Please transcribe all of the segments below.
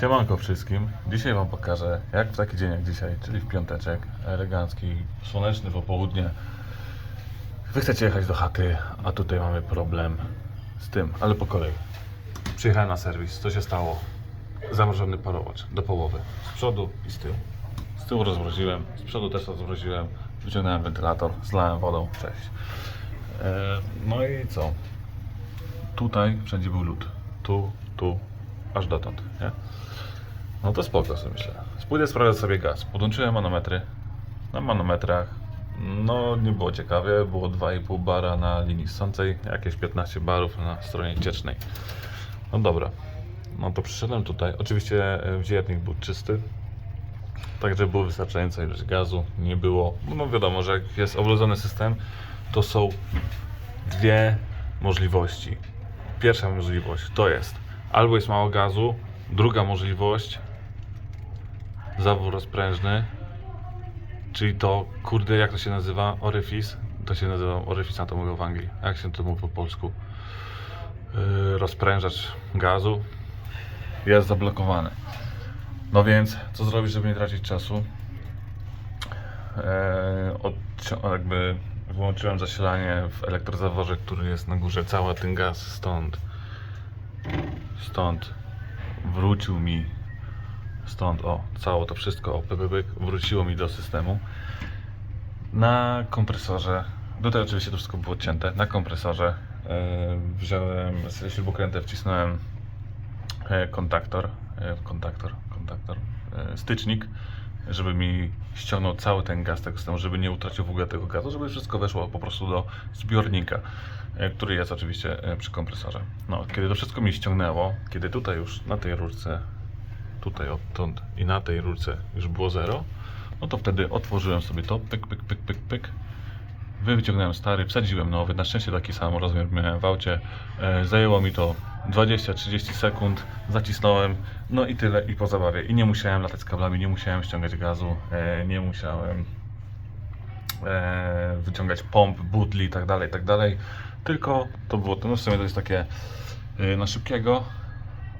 Siemanko wszystkim. Dzisiaj Wam pokażę, jak w taki dzień jak dzisiaj, czyli w piąteczek, elegancki, słoneczny popołudnie, Wy chcecie jechać do chaty, a tutaj mamy problem z tym, ale po kolei. Przyjechałem na serwis, co się stało? Zamrożony parowacz do połowy, z przodu i z tyłu. Z tyłu rozmroziłem, z przodu też rozmroziłem, wyciągnąłem wentylator, zlałem wodą, cześć. E, no i co? Tutaj wszędzie był lód. Tu, tu, aż dotąd, nie? No to spoko sobie myślę. Pójdę sprawdzę sobie gaz. Podłączyłem manometry. Na manometrach no nie było ciekawie, było 2,5 bara na linii ssącej, jakieś 15 barów na stronie ciecznej. No dobra, no to przyszedłem tutaj. Oczywiście e, wziernik był czysty, także było wystarczająca ilość gazu, nie było. No wiadomo, że jak jest oblodzony system, to są dwie możliwości. Pierwsza możliwość to jest albo jest mało gazu, druga możliwość zawór rozprężny, czyli to, kurde, jak to się nazywa? Oryfis? To się nazywa oryfis, na to mówią w Anglii. Jak się to mówi po polsku? Yy, rozprężacz gazu jest zablokowany. No więc, co zrobić, żeby nie tracić czasu? Odci- jakby włączyłem zasilanie w elektrozaworze, który jest na górze. Cały ten gaz stąd, stąd wrócił mi, stąd, o, całe to wszystko, o, pyk, wróciło mi do systemu. Na kompresorze, tutaj oczywiście to wszystko było odcięte, na kompresorze e, wziąłem śrubokrętę, wcisnąłem e, kontaktor, e, kontaktor, kontaktor, e, stycznik, żeby mi ściągnął cały ten gaz tego systemu, żeby nie utracił w ogóle tego gazu, żeby wszystko weszło po prostu do zbiornika, e, który jest oczywiście e, przy kompresorze. No, kiedy to wszystko mi ściągnęło, kiedy tutaj już na tej rurce, tutaj odtąd i na tej rurce już było zero, no to wtedy otworzyłem sobie to, pyk, pyk, pyk, pyk, pyk, wyciągnąłem stary, wsadziłem nowy, na szczęście taki sam rozmiar miałem w aucie, e, zajęło mi to 20-30 sekund, zacisnąłem, no i tyle i po zabawie. I nie musiałem latać z kablami, nie musiałem ściągać gazu, e, nie musiałem e, wyciągać pomp, butli i tak dalej, tak dalej, tylko to było, no w sumie to jest takie na szybkiego,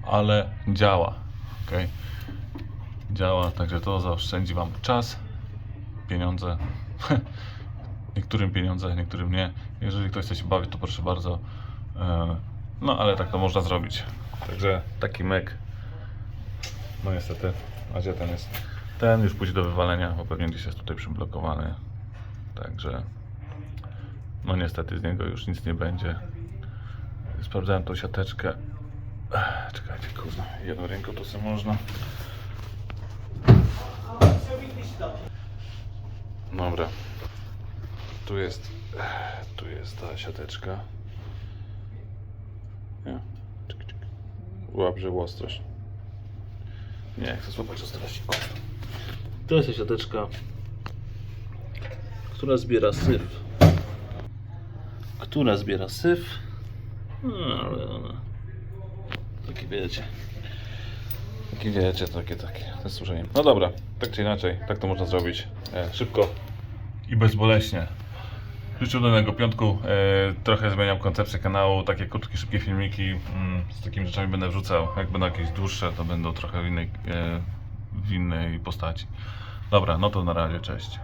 ale działa, ok? Działa, także to zaoszczędzi Wam czas, pieniądze, niektórym pieniądze, niektórym nie. Jeżeli ktoś chce się bawić, to proszę bardzo. E, No ale tak to można zrobić. Także taki mek. No niestety, a gdzie ten jest? Ten już pójdzie do wywalenia, bo pewnie gdzieś jest tutaj przyblokowany. Także no niestety z niego już nic nie będzie. Sprawdzałem tą siateczkę. Czekajcie, kurwa, jedną ręką to sobie można. Dobra. Tu jest. Tu jest ta siateczka. Nie. Czyk, czyk. Łap, żeby ostrość. Nie, chcę złapać ostrości. To jest siateczka, która zbiera syf. Która zbiera syf. No, ale ona. Taki wiecie. Takie wiecie, takie, takie. To jest służenie. No dobra, tak czy inaczej, tak to można zrobić. E, szybko i bezboleśnie. Życzę udanego piątku. E, trochę zmieniam koncepcję kanału. Takie krótkie, szybkie filmiki. Mm, z takimi rzeczami będę wrzucał. Jak będą jakieś dłuższe, to będą trochę w innej, e, w innej postaci. Dobra, no to na razie, cześć.